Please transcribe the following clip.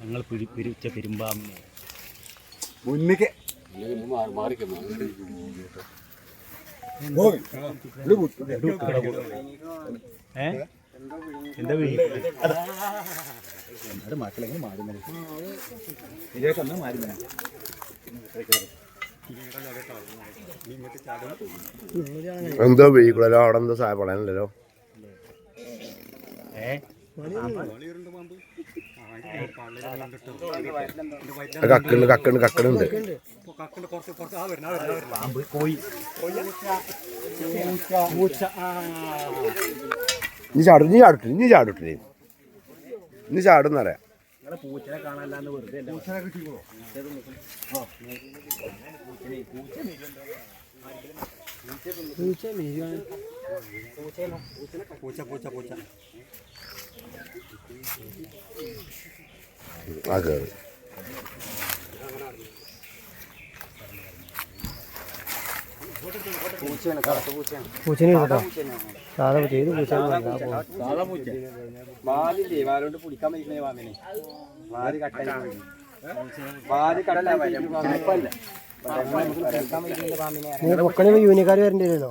ഞങ്ങൾ പിടി പിരിച്ച പെരുമ്പാമ്പിനെ. മുന്നിക്ക്. എന്താ വീഴ് മക്കളെങ്ങനെ മാറുന്നത് ഇതിലേക്ക് ഒന്ന് മാറുന്നത് എന്തോ വീക്കുള്ളല്ലോ അവിടെ എന്തോ സാധനം പറയാനല്ലോ ഏ കക്കണ് കക്കണുണ്ട് നീ ചാടും നീ ചാടും നീ. ചാടും ഇനി ചാടുന്നറിയാം നിങ്ങളെ പൂച്ചനെ കാണാനല്ലാന്ന് വെറുതെ അല്ല? പൂച്ച പൂച്ച പൂച്ച ആ കയറി പൂച്ചനെ കേട്ടോ. സാധാ പൂച്ച പൂച്ച. പിടിക്കാൻ പറ്റുന്ന കട്ടല്ല യൂണിക്കാർ വരേണ്ടി വരുമല്ലോ.